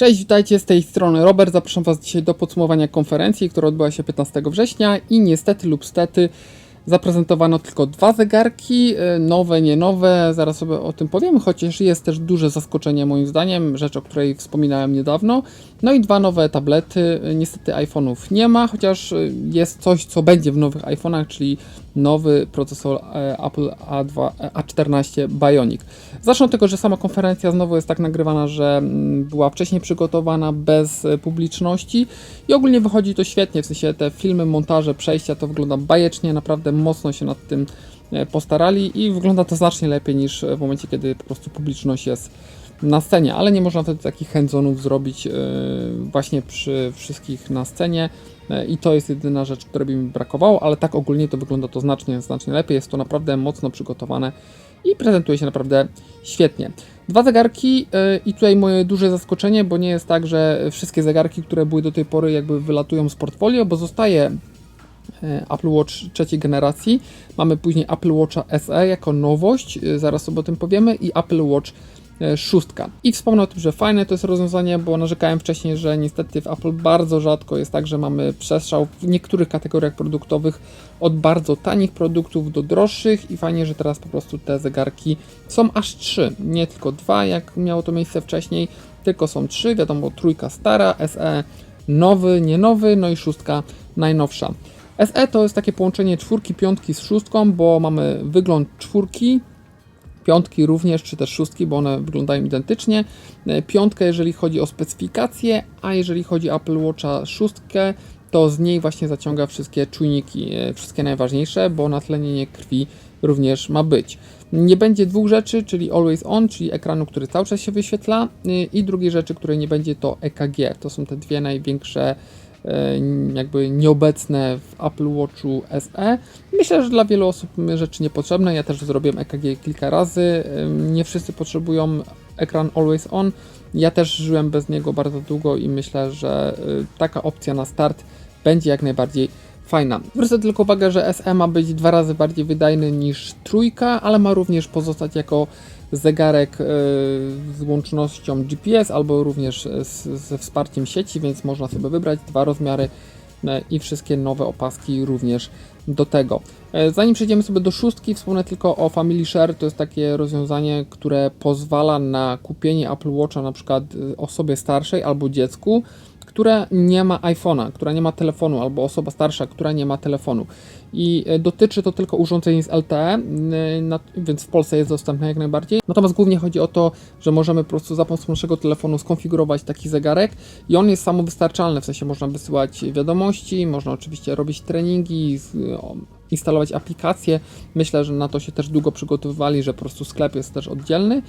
Cześć, witajcie z tej strony Robert. Zapraszam Was dzisiaj do podsumowania konferencji, która odbyła się 15 września i niestety lub stety zaprezentowano tylko dwa zegarki, e, nowe, nie nowe, zaraz sobie o tym powiem, chociaż jest też duże zaskoczenie moim zdaniem, rzecz o której wspominałem niedawno. No i dwa nowe tablety, E, niestety iPhone'ów nie ma, chociaż e, jest coś, co będzie w nowych iPhone'ach, czyli nowy procesor e, Apple A2, e, A14 Bionic. Zacznę od tego, że sama konferencja znowu jest tak nagrywana, że mm, była wcześniej przygotowana bez e, publiczności i ogólnie wychodzi to świetnie, w sensie te filmy, montaże, przejścia to wygląda bajecznie, naprawdę mocno się nad tym postarali i wygląda to znacznie lepiej niż w momencie, kiedy po prostu publiczność jest na scenie, ale nie można wtedy takich hands-onów zrobić e, właśnie przy wszystkich na scenie e, i to jest jedyna rzecz, której by mi brakowało, ale tak ogólnie to wygląda to znacznie, znacznie lepiej, jest to naprawdę mocno przygotowane i prezentuje się naprawdę świetnie. Dwa zegarki e, i tutaj moje duże zaskoczenie, bo nie jest tak, że wszystkie zegarki, które były do tej pory jakby wylatują z portfolio, bo zostaje Apple Watch trzeciej generacji. Mamy później Apple Watcha SE jako nowość, zaraz sobie o tym powiemy, i Apple Watch szóstka. I wspomnę o tym, że fajne to jest rozwiązanie, bo narzekałem wcześniej, że niestety w Apple bardzo rzadko jest tak, że mamy przestrzał w niektórych kategoriach produktowych od bardzo tanich produktów do droższych i fajnie, że teraz po prostu te zegarki są aż trzy, nie tylko dwa, jak miało to miejsce wcześniej, tylko są trzy, wiadomo, trójka stara, SE nowy, nie nowy, no i szóstka najnowsza. SE to jest takie połączenie czwórki, piątki z szóstką, bo mamy wygląd czwórki, piątki również, czy też szóstki, bo one wyglądają identycznie. E, Piątkę, jeżeli chodzi o specyfikację, a jeżeli chodzi o Apple Watcha szóstkę, to z niej właśnie zaciąga wszystkie czujniki, e, wszystkie najważniejsze, bo natlenienie krwi również ma być. Nie będzie dwóch rzeczy, czyli Always On, czyli ekranu, który cały czas się wyświetla, y, i drugiej rzeczy, której nie będzie, to EKG. To są te dwie największe e, jakby nieobecne w Apple Watchu SE. Myślę, że dla wielu osób rzeczy niepotrzebne. Ja też zrobiłem EKG kilka razy. Nie wszyscy potrzebują ekran Always On. Ja też żyłem bez niego bardzo długo i myślę, że y, taka opcja na start będzie jak najbardziej fajna. Zwrócę tylko uwagę, że SE ma być dwa razy bardziej wydajny niż trójka, ale ma również pozostać jako zegarek y, z łącznością GPS albo również z, ze wsparciem sieci, więc można sobie wybrać dwa rozmiary e, i wszystkie nowe opaski również do tego. E, Zanim przejdziemy sobie do szóstki, wspomnę tylko o Family Share. To jest takie rozwiązanie, które pozwala na kupienie Apple Watcha na przykład osobie starszej albo dziecku, które nie ma iPhone'a, która nie ma telefonu, albo osoba starsza, która nie ma telefonu. I e, dotyczy to tylko urządzeń z LTE, więc w Polsce jest dostępne jak najbardziej. Natomiast głównie chodzi o to, że możemy po prostu za pomocą naszego telefonu skonfigurować taki zegarek i on jest samowystarczalny, w sensie można wysyłać wiadomości, można oczywiście robić treningi, instalować aplikacje. Myślę, że na to się też długo przygotowywali, że po prostu sklep jest też oddzielny.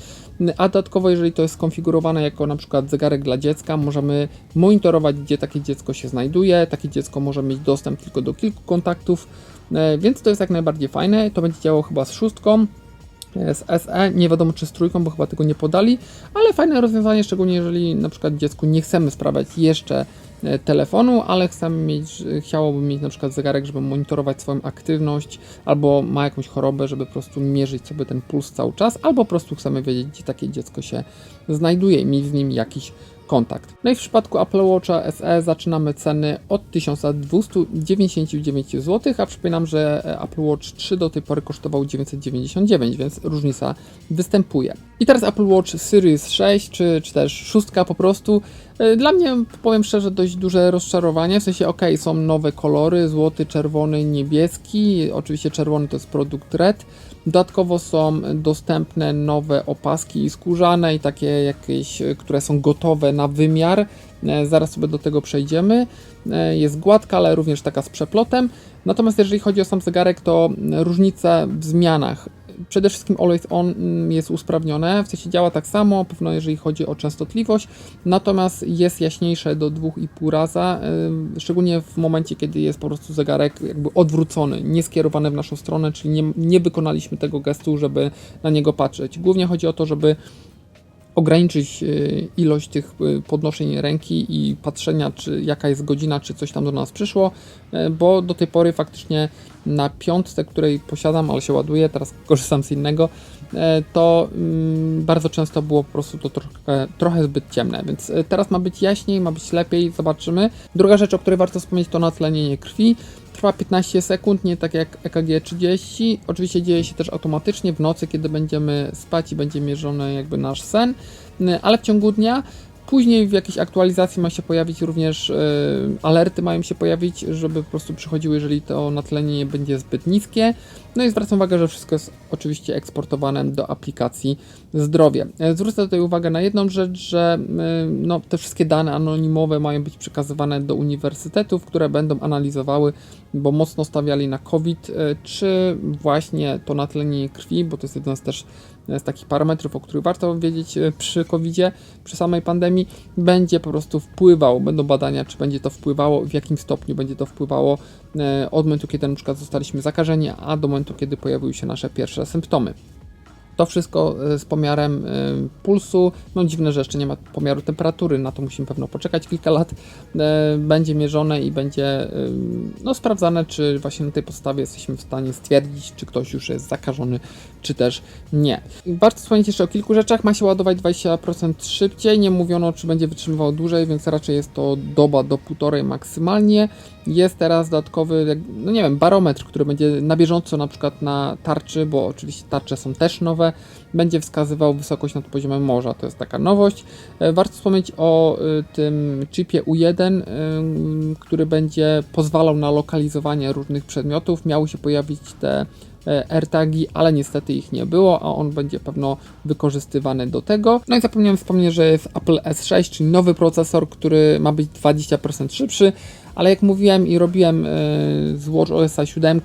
A dodatkowo, jeżeli to jest skonfigurowane jako na przykład zegarek dla dziecka, możemy monitorować, gdzie takie dziecko się znajduje. Takie dziecko może mieć dostęp tylko do kilku kontaktów, e, więc to jest jak najbardziej fajne. To będzie działało chyba z szóstką. Z SE, nie wiadomo czy z trójką, bo chyba tego nie podali, ale fajne rozwiązanie, szczególnie jeżeli na przykład dziecku nie chcemy sprawiać jeszcze e, telefonu, ale chcemy mieć, chciałoby mieć na przykład zegarek, żeby monitorować swoją aktywność, albo ma jakąś chorobę, żeby po prostu mierzyć sobie ten puls cały czas, albo po prostu chcemy wiedzieć, gdzie takie dziecko się znajduje i mieć z nim jakiś kontakt. No i w przypadku Apple Watcha SE zaczynamy ceny od 1299 zł, a przypominam, że Apple Watch 3 do tej pory kosztował 999, więc różnica występuje. I teraz Apple Watch Series 6, czy, czy też 6 po prostu. E, Dla mnie, powiem szczerze, dość duże rozczarowanie, w sensie ok, są nowe kolory, złoty, czerwony, niebieski, oczywiście czerwony to jest produkt Red, Dodatkowo są dostępne nowe opaski skórzane i takie jakieś, e, które są gotowe na wymiar. E, Zaraz sobie do tego przejdziemy. Jest gładka, ale również taka z przeplotem. Natomiast jeżeli chodzi o sam zegarek, to różnice w zmianach. Przede wszystkim Always On mm, jest usprawnione, w sensie działa tak samo, pewno jeżeli chodzi o częstotliwość, natomiast jest jaśniejsze do 2,5 raza, szczególnie w momencie, kiedy jest po prostu zegarek jakby odwrócony, nie skierowany w naszą stronę, czyli nie, nie wykonaliśmy tego gestu, żeby na niego patrzeć. Głównie chodzi o to, żeby ograniczyć y, ilość tych y, podnoszeń ręki i patrzenia, czy jaka jest godzina, czy coś tam do nas przyszło, y, bo do tej pory faktycznie na piątce, której posiadam, ale się ładuje, teraz korzystam z innego, to mm, bardzo często było po prostu to trochę, trochę zbyt ciemne, więc teraz ma być jaśniej, ma być lepiej, zobaczymy. Druga rzecz, o której warto wspomnieć, to natlenienie krwi. Trwa 15 sekund, nie tak jak EKG 30. Oczywiście dzieje się też automatycznie w nocy, kiedy będziemy spać i będzie mierzony jakby nasz sen, ale w ciągu dnia Później w jakiejś aktualizacji ma się pojawić również e, alerty, mają się pojawić, żeby po prostu przychodziły, jeżeli to natlenienie będzie zbyt niskie. No i zwracam uwagę, że wszystko jest oczywiście eksportowane do aplikacji zdrowie. E, zwrócę tutaj uwagę na jedną rzecz, że e, no, te wszystkie dane anonimowe mają być przekazywane do uniwersytetów, które będą analizowały, bo mocno stawiali na COVID, czy właśnie to natlenienie krwi, bo to jest jeden z też z takich parametrów, o których warto wiedzieć przy COVID-zie, przy samej pandemii, będzie po prostu wpływał, będą badania, czy będzie to wpływało, w jakim stopniu będzie to wpływało e, od momentu, kiedy na przykład zostaliśmy zakażeni, a do momentu, kiedy pojawiły się nasze pierwsze symptomy. To wszystko e, z pomiarem e, pulsu. No dziwne, że jeszcze nie ma pomiaru temperatury, na to musimy pewno poczekać kilka lat. E, będzie mierzone i będzie no, sprawdzane, czy właśnie na tej podstawie jesteśmy w stanie stwierdzić, czy ktoś już jest zakażony, czy też nie. Warto wspomnieć jeszcze o kilku rzeczach. Ma się ładować 20% szybciej. Nie mówiono, czy będzie wytrzymywał dłużej, więc raczej jest to doba do półtorej maksymalnie. Jest teraz dodatkowy, no nie wiem, barometr, który będzie na bieżąco na przykład na tarczy, bo oczywiście tarcze są też nowe, będzie wskazywał wysokość nad poziomem morza. To jest taka nowość. E, warto wspomnieć o e, tym chipie U1, e, który będzie pozwalał na lokalizowanie różnych przedmiotów. Miały się pojawić te AirTagi, ale niestety ich nie było, a on będzie pewno wykorzystywany do tego. No i zapomniałem wspomnieć, że jest Apple S6, czyli nowy procesor, który ma być 20% szybszy, ale jak mówiłem i robiłem z WatchOS 7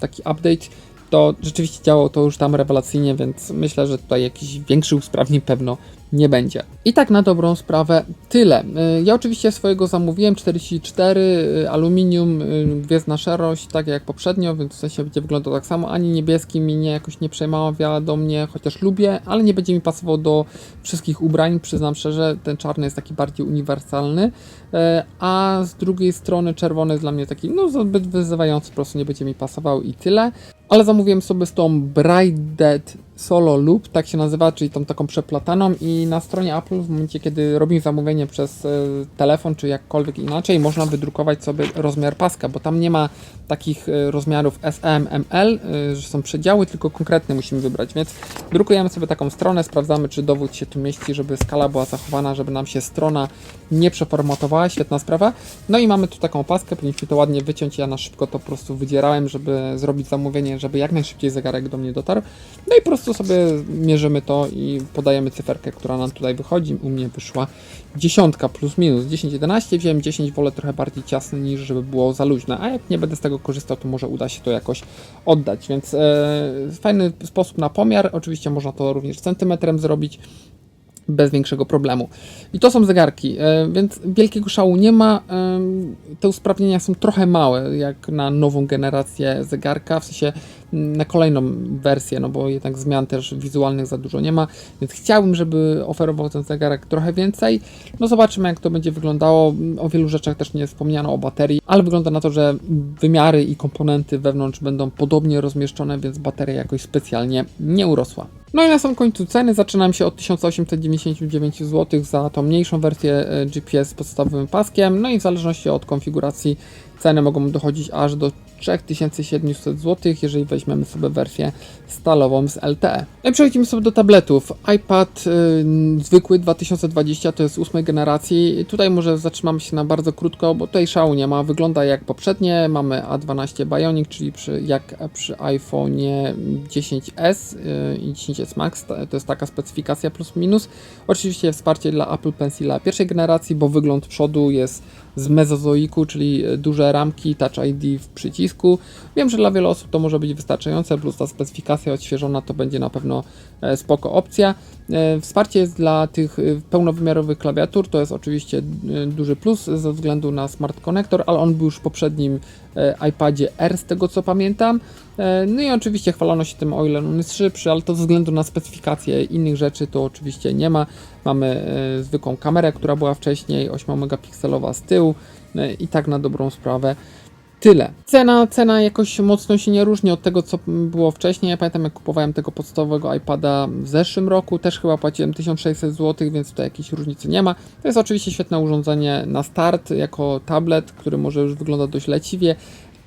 taki update, to rzeczywiście działało to już tam rewelacyjnie, więc myślę, że tutaj jakiś większy usprawnień pewno nie będzie. I tak na dobrą sprawę tyle. Y, ja oczywiście swojego zamówiłem 44 y, aluminium, y, gwiezdna szerość, tak jak poprzednio, więc w sensie będzie wyglądał tak samo. Ani niebieski mi nie jakoś nie przemawia do mnie, chociaż lubię, ale nie będzie mi pasował do wszystkich ubrań. Przyznam szczerze, ten czarny jest taki bardziej uniwersalny, a z drugiej strony czerwony jest dla mnie taki no zbyt wyzywający, po prostu nie będzie mi pasował i tyle. Ale zamówiłem sobie z tą Bright Dead Solo Loop, tak się nazywa, czyli tą taką przeplataną i na stronie Apple w momencie, kiedy robimy zamówienie przez e, telefon, czy jakkolwiek inaczej, można wydrukować sobie rozmiar paska, bo tam nie ma takich e, rozmiarów SM, ML, e, że są przedziały, tylko konkretny musimy wybrać, więc drukujemy sobie taką stronę, sprawdzamy, czy dowód się tu mieści, żeby skala była zachowana, żeby nam się strona nie przeformatowała, świetna sprawa. No i mamy tu taką paskę, powinniśmy to ładnie wyciąć, ja na szybko to po prostu wydzierałem, żeby zrobić zamówienie, żeby jak najszybciej zegarek do mnie dotarł. No i po prostu sobie mierzymy to i podajemy cyferkę, która nam tutaj wychodzi. U mnie wyszła dziesiątka plus minus 10, 11. Wziąłem 10, wolę trochę bardziej ciasny niż żeby było za luźne, a jak nie będę z tego korzystał, to może uda się to jakoś oddać, więc e, fajny sposób na pomiar. Oczywiście można to również centymetrem zrobić bez większego problemu. I to są zegarki, e, więc wielkiego szału nie ma. E, te usprawnienia są trochę małe, jak na nową generację zegarka, w sensie na kolejną wersję, no bo jednak zmian też wizualnych za dużo nie ma, więc chciałbym, żeby oferował ten zegarek trochę więcej. No zobaczymy, jak to będzie wyglądało. O wielu rzeczach też nie wspomniano o baterii, ale wygląda na to, że wymiary i komponenty wewnątrz będą podobnie rozmieszczone, więc bateria jakoś specjalnie nie urosła. No i na sam końcu ceny zaczynam się od 1899 zł za tą mniejszą wersję e, GPS z podstawowym paskiem, no i w zależności od konfiguracji ceny mogą dochodzić aż do 3700 zł, jeżeli weźmiemy sobie wersję stalową z LTE. No i przechodzimy sobie do tabletów. iPad y, zwykły 2020 to jest ósmej generacji. Tutaj może zatrzymamy się na bardzo krótko, bo tutaj szału nie ma. Wygląda jak poprzednie. Mamy A12 Bionic, czyli przy, jak przy iPhone 10s y, i 10s Max. To jest taka specyfikacja plus minus. Oczywiście wsparcie dla Apple Pencila pierwszej generacji, bo wygląd przodu jest z mezozoiku, czyli duże ramki, Touch ID w przycisku. Wiem, że dla wielu osób to może być wystarczające, plus ta specyfikacja odświeżona to będzie na pewno e, spoko opcja. E, wsparcie jest dla tych e, pełnowymiarowych klawiatur, to jest oczywiście duży plus ze względu na Smart Connector, ale on był już w poprzednim iPadzie R z tego co pamiętam. No i oczywiście chwalono się tym, o ile on jest szybszy, ale to ze względu na specyfikację innych rzeczy to oczywiście nie ma. Mamy zwykłą kamerę, która była wcześniej, 8 megapikselowa z tyłu i tak na dobrą sprawę tyle. Cena, cena jakoś mocno się nie różni od tego, co było wcześniej. Ja pamiętam, jak kupowałem tego podstawowego iPada w zeszłym roku, też chyba płaciłem 1600 zł, więc tutaj jakiejś różnicy nie ma. To jest oczywiście świetne urządzenie na start, jako tablet, który może już wygląda dość leciwie,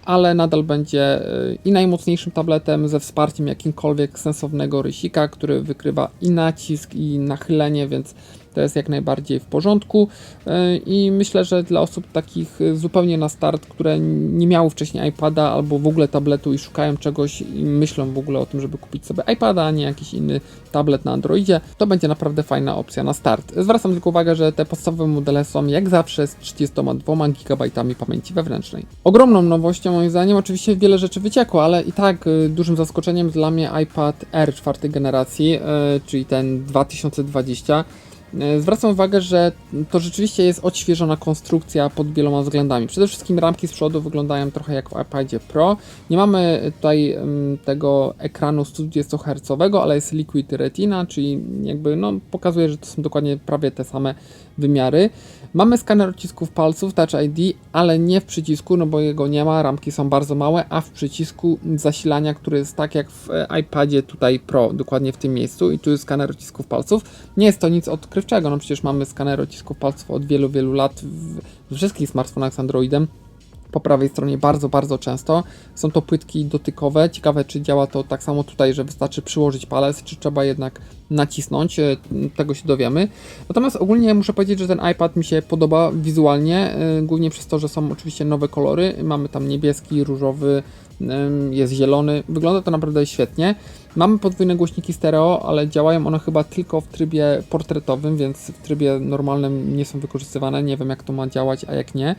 ale nadal będzie y, i najmocniejszym tabletem ze wsparciem jakimkolwiek sensownego rysika, który wykrywa i nacisk, i nachylenie, więc to jest jak najbardziej w porządku y, i myślę, że dla osób takich y, zupełnie na start, które nie miały wcześniej iPada albo w ogóle tabletu i szukają czegoś i myślą w ogóle o tym, żeby kupić sobie iPada, a nie jakiś inny tablet na Androidzie, to będzie naprawdę fajna opcja na start. Zwracam tylko uwagę, że te podstawowe modele są jak zawsze z 32 GB pamięci wewnętrznej. Ogromną nowością moim zdaniem, oczywiście wiele rzeczy wyciekło, ale i tak y, dużym zaskoczeniem dla mnie iPad Air czwartej generacji, czyli ten 2020 E, zwracam uwagę, że to rzeczywiście jest odświeżona konstrukcja pod wieloma względami. Przede wszystkim ramki z przodu wyglądają trochę jak w iPadzie Pro. Nie mamy tutaj tego ekranu 120 Hz, ale jest Liquid Retina, czyli jakby no, pokazuje, że to są dokładnie prawie te same wymiary. Mamy skaner odcisków palców Touch ID, ale nie w przycisku, no bo jego nie ma, ramki są bardzo małe, a w przycisku zasilania, który jest tak jak w e, iPadzie tutaj Pro, dokładnie w tym miejscu i tu jest skaner odcisków palców. Nie jest to nic odkrywczego, no przecież mamy skaner odcisków palców od wielu, wielu lat w, w wszystkich smartfonach z Androidem po prawej stronie bardzo, bardzo często. Są to płytki dotykowe. Ciekawe, czy działa to tak samo tutaj, że wystarczy przyłożyć palec, czy trzeba jednak nacisnąć. E, tego się dowiemy. Natomiast ogólnie muszę powiedzieć, że ten iPad mi się podoba wizualnie, e, głównie przez to, że są oczywiście nowe kolory. Mamy tam niebieski, różowy, jest zielony. Wygląda to naprawdę świetnie. Mamy podwójne głośniki stereo, ale działają one chyba tylko w trybie portretowym, więc w trybie normalnym nie są wykorzystywane. Nie wiem jak to ma działać, a jak nie.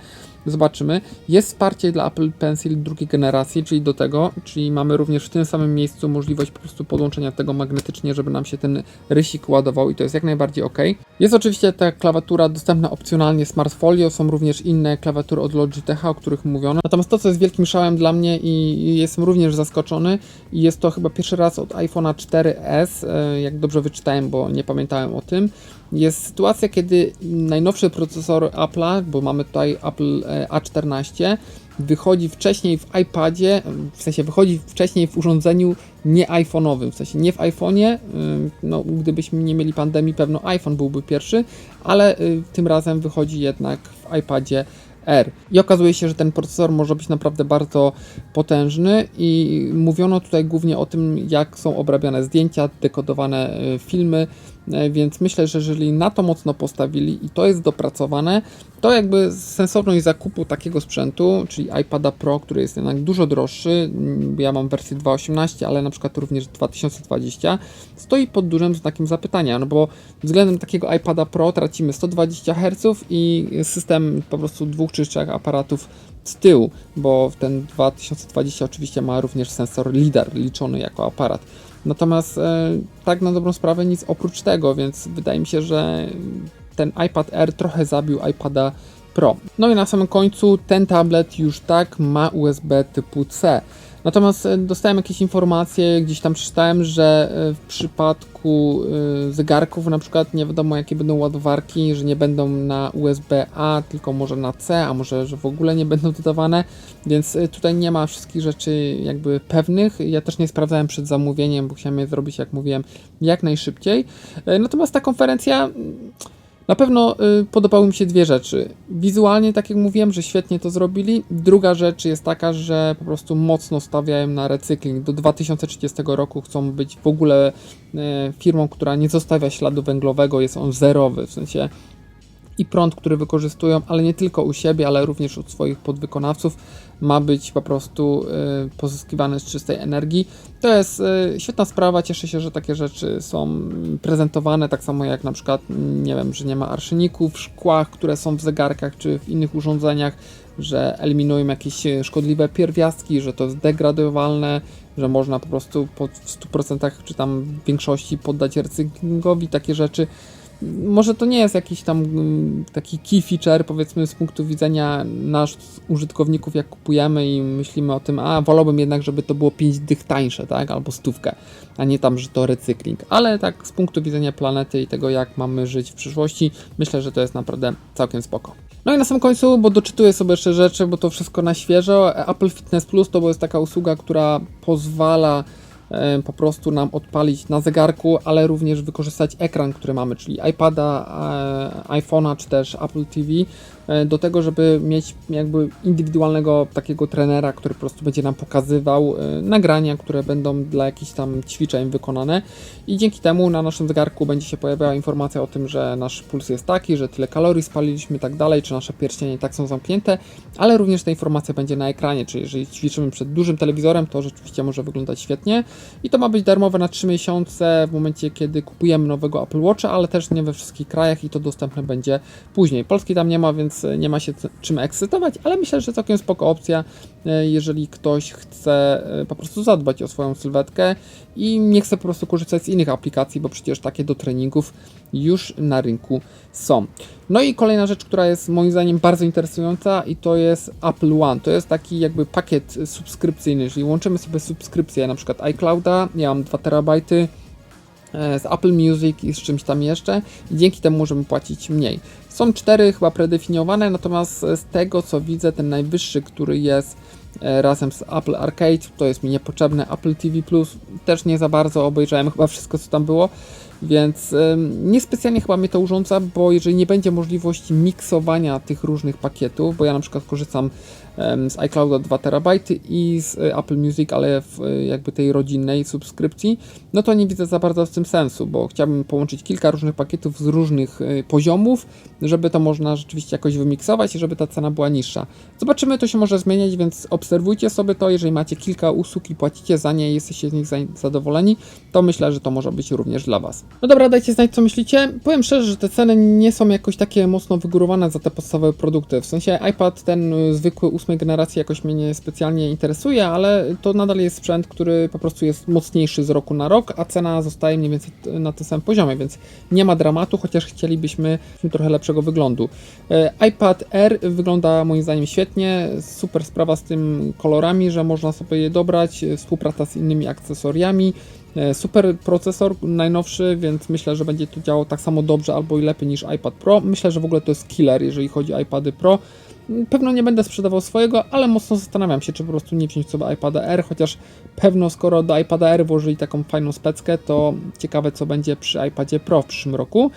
Zobaczymy. Jest wsparcie dla Apple Pencil drugiej generacji, czyli do tego, czyli mamy również w tym samym miejscu możliwość po prostu podłączenia tego magnetycznie, żeby nam się ten rysik ładował i to jest jak najbardziej ok. Jest oczywiście ta klawiatura dostępna opcjonalnie Smart Folio, są również inne klawiatury od Logitecha, o których mówiono. Natomiast to, co jest wielkim szałem dla mnie i jestem również zaskoczony i jest to chyba pierwszy raz od iPhone'a 4S, e, jak dobrze wyczytałem, bo nie pamiętałem o tym, jest sytuacja, kiedy najnowszy procesor Apple'a, bo mamy tutaj Apple e, A14, wychodzi wcześniej w iPadzie, w sensie wychodzi wcześniej w urządzeniu nie iPhone'owym, w sensie nie w iPhone'ie, y, no gdybyśmy nie mieli pandemii, pewno iPhone byłby pierwszy, ale tym razem wychodzi jednak w iPadzie R. I okazuje się, że ten procesor może być naprawdę bardzo potężny i mówiono tutaj głównie o tym, jak są obrabiane zdjęcia, dekodowane y, filmy, więc myślę, że jeżeli na to mocno postawili i to jest dopracowane, to jakby sensowność zakupu takiego sprzętu, czyli iPada Pro, który jest jednak dużo droższy, mm, ja mam wersję 2.18, ale na przykład również 2020, stoi pod dużym znakiem zapytania, no bo względem takiego iPada Pro tracimy 120 Hz i system po prostu dwóch czy trzech aparatów z tyłu, bo ten 2020 oczywiście ma również sensor LIDAR liczony jako aparat. Natomiast e, tak na dobrą sprawę nic oprócz tego, więc wydaje mi się, że ten iPad Air trochę zabił iPada Pro. No i na samym końcu ten tablet już tak ma USB typu C. Natomiast e, dostałem jakieś informacje, gdzieś tam przeczytałem, że e, w przypadku e, zegarków na przykład nie wiadomo jakie będą ładowarki, że nie będą na USB-A, tylko może na C, a może, że w ogóle nie będą dodawane, więc tutaj nie ma wszystkich rzeczy jakby pewnych. Ja też nie sprawdzałem przed zamówieniem, bo chciałem je zrobić, jak mówiłem, jak najszybciej. Natomiast ta konferencja na pewno y, podobały mi się dwie rzeczy. Wizualnie, tak jak mówiłem, że świetnie to zrobili. Druga rzecz jest taka, że po prostu mocno stawiają na recykling. Do 2030 roku chcą być w ogóle y, firmą, która nie zostawia śladu węglowego, jest on zerowy. W sensie i prąd, który wykorzystują, ale nie tylko u siebie, ale również od swoich podwykonawców, ma być po prostu y, pozyskiwany z czystej energii. To jest y, świetna sprawa, cieszę się, że takie rzeczy są prezentowane, tak samo jak na przykład, nie wiem, że nie ma arszyników w szkłach, które są w zegarkach czy w innych urządzeniach, że eliminują jakieś szkodliwe pierwiastki, że to jest degradowalne, że można po prostu po 100% czy tam w większości poddać recyklingowi takie rzeczy. Może to nie jest jakiś tam mm, taki key feature, powiedzmy, z punktu widzenia nas, użytkowników, jak kupujemy i myślimy o tym, a wolałbym jednak, żeby to było 5 dych tańsze, tak, albo stówkę, a nie tam, że to recykling. Ale tak z punktu widzenia planety i tego, jak mamy żyć w przyszłości, myślę, że to jest naprawdę całkiem spoko. No i na sam końcu, bo doczytuję sobie jeszcze rzeczy, bo to wszystko na świeżo, Apple Fitness Plus to jest taka usługa, która pozwala po prostu nam odpalić na zegarku, ale również wykorzystać ekran, który mamy, czyli iPada, e, iPhone'a czy też Apple TV e, do tego, żeby mieć jakby indywidualnego takiego trenera, który po prostu będzie nam pokazywał e, nagrania, które będą dla jakichś tam ćwiczeń wykonane. I dzięki temu na naszym zegarku będzie się pojawiała informacja o tym, że nasz puls jest taki, że tyle kalorii spaliliśmy i tak dalej, czy nasze pierścienie tak są zamknięte, ale również ta informacja będzie na ekranie, czyli jeżeli ćwiczymy przed dużym telewizorem, to rzeczywiście może wyglądać świetnie i to ma być darmowe na 3 miesiące w momencie, kiedy kupujemy nowego Apple Watcha, ale też nie we wszystkich krajach i to dostępne będzie później. Polski tam nie ma, więc nie ma się czym ekscytować, ale myślę, że całkiem spoko opcja, jeżeli ktoś chce e, po prostu zadbać o swoją sylwetkę i nie chce po prostu korzystać z innych aplikacji, bo przecież takie do treningów już na rynku są. No i kolejna rzecz, która jest moim zdaniem bardzo interesująca i to jest Apple One. To jest taki jakby pakiet subskrypcyjny, jeżeli łączymy sobie subskrypcję na przykład iClouda, ja mam 2 terabajty, e, z Apple Music i z czymś tam jeszcze i dzięki temu możemy płacić mniej. Są cztery chyba predefiniowane, natomiast z tego co widzę, ten najwyższy, który jest e, razem z Apple Arcade, to jest mi niepotrzebne. Apple TV Plus też nie za bardzo obejrzałem chyba wszystko co tam było, więc ym, niespecjalnie chyba mnie to urządza, bo jeżeli nie będzie możliwości miksowania tych różnych pakietów, bo ja na przykład korzystam z iClouda 2 terabajty i z e, Apple Music, ale w e, jakby tej rodzinnej subskrypcji, no to nie widzę za bardzo w tym sensu, bo chciałbym połączyć kilka różnych pakietów z różnych e, poziomów, żeby to można rzeczywiście jakoś wymiksować i żeby ta cena była niższa. Zobaczymy, to się może zmieniać, więc obserwujcie sobie to, jeżeli macie kilka usług i płacicie za nie i jesteście z nich za- zadowoleni, to myślę, że to może być również dla Was. No dobra, dajcie znać, co myślicie. Powiem szczerze, że te ceny nie są jakoś takie mocno wygórowane za te podstawowe produkty. W sensie iPad ten y, zwykły ósmej generacji jakoś mnie nie specjalnie interesuje, ale to nadal jest sprzęt, który po prostu jest mocniejszy z roku na rok, a cena zostaje mniej więcej na tym samym poziomie, więc nie ma dramatu, chociaż chcielibyśmy trochę lepszego wyglądu. E, iPad Air wygląda moim zdaniem świetnie, super sprawa z tym kolorami, że można sobie je dobrać, e, współpraca z innymi akcesoriami. E, Super procesor najnowszy, więc myślę, że będzie to działało tak samo dobrze albo i lepiej niż iPad Pro. Myślę, że w ogóle to jest killer, jeżeli chodzi o iPady Pro. Mm, Pewno nie będę sprzedawał swojego, ale mocno zastanawiam się, czy po prostu nie wziąć sobie iPada R, chociaż pewno skoro do iPada R włożyli taką fajną speckę, to ciekawe co będzie przy iPadzie Pro w przyszłym roku.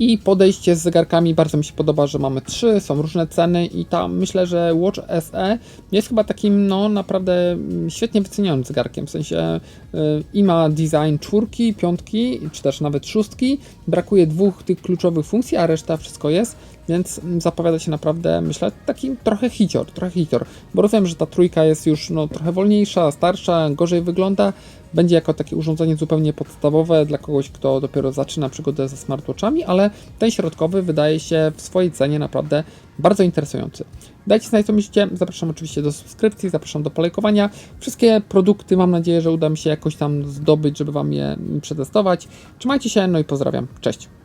I podejście z zegarkami bardzo mi się podoba, że mamy trzy, są różne ceny i tam myślę, że Watch SE jest chyba takim no naprawdę mm, świetnie wycenionym zegarkiem, w sensie y, i ma design czwórki, piątki, czy też nawet szóstki, brakuje dwóch tych kluczowych funkcji, a reszta wszystko jest, więc zapowiada się naprawdę, myślę, taki trochę hicior, trochę hicior, bo rozumiem, że ta trójka jest już no, trochę wolniejsza, starsza, gorzej wygląda, będzie jako takie urządzenie zupełnie podstawowe dla kogoś, kto dopiero zaczyna przygodę ze smartwatchami, ale ten środkowy wydaje się w swojej cenie naprawdę bardzo interesujący. Dajcie znać, co myślicie. Zapraszam oczywiście do subskrypcji, zapraszam do polejkowania. Wszystkie produkty mam nadzieję, że uda mi się jakoś tam zdobyć, żeby Wam je przetestować. Trzymajcie się, no i pozdrawiam. Cześć!